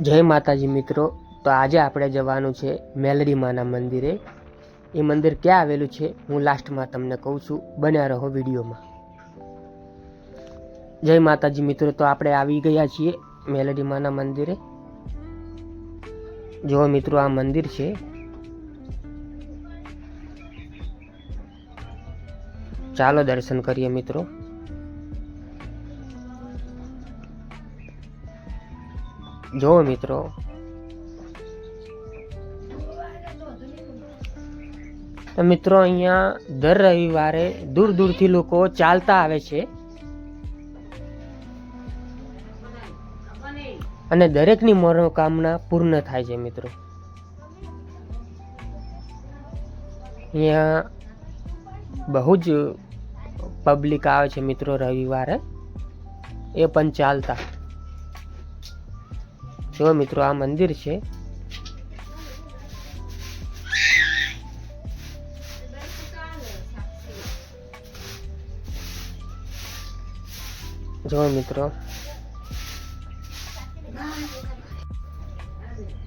જય માતાજી મિત્રો. તો આજે આપણે જવાનું છે મેલડી માના મંદિરે. એ મંદિર ક્યાં આવેલું છે હું લાસ્ટમાં તમને કહું છું. બન્યા રહો વિડીયોમાં. જય માતાજી મિત્રો, તો આપણે આવી ગયા છીએ મેલડી માના મંદિરે. જો મિત્રો, આ મંદિર છે. ચાલો દર્શન કરીએ મિત્રો. જો મિત્રો. તો મિત્રો અહીંયા દર રવિવારે દૂર દૂરથી લોકો ચાલતા આવે છે. અને દરેકની મનોકામના પૂર્ણ થાય છે મિત્રો. અહીંયા બહુ જ પબ્લિક આવે છે મિત્રો રવિવારે. એ પણ ચાલતા. જો મિત્રો, આ મંદિર છે. જો મિત્રો.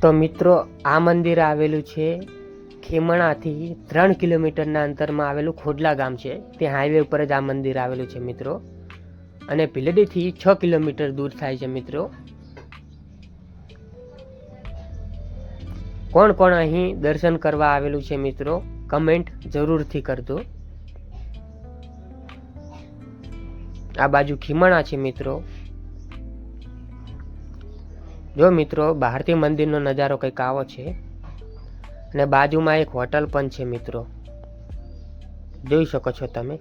તો મિત્રો, આ મંદિર આવેલું છે ખેમણાથી ત્રણ કિલોમીટરના અંતરમાં આવેલું ખોડલા ગામ છે. તે હાઈવે ઉપર જ આ મંદિર આવેલું છે મિત્રો. અને ભીલડીથી છ કિલોમીટર દૂર થાય છે મિત્રો. કોણ કોણ અહીં દર્શન કરવા આવેલું છે મિત્રો? કમેન્ટ જરૂરથી કરજો. આ બાજુ ખીમણા છે મિત્રો. જો મિત્રો, બહારથી મંદિરનો નજારો કંઈક આવો છે. અને બાજુમાં એક હોટલ પણ છે મિત્રો. જોઈ શકો છો તમે.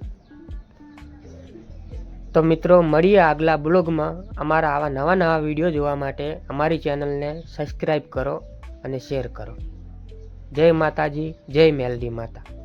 તો મિત્રો, મળીએ આગલા બ્લોગમાં. અમારા આવા નવા નવા વીડિયો જોવા માટે અમારી ચેનલને સબસ્ક્રાઈબ કરો. અને શેર કરો. જય માતાજી જય મેલડી માતા.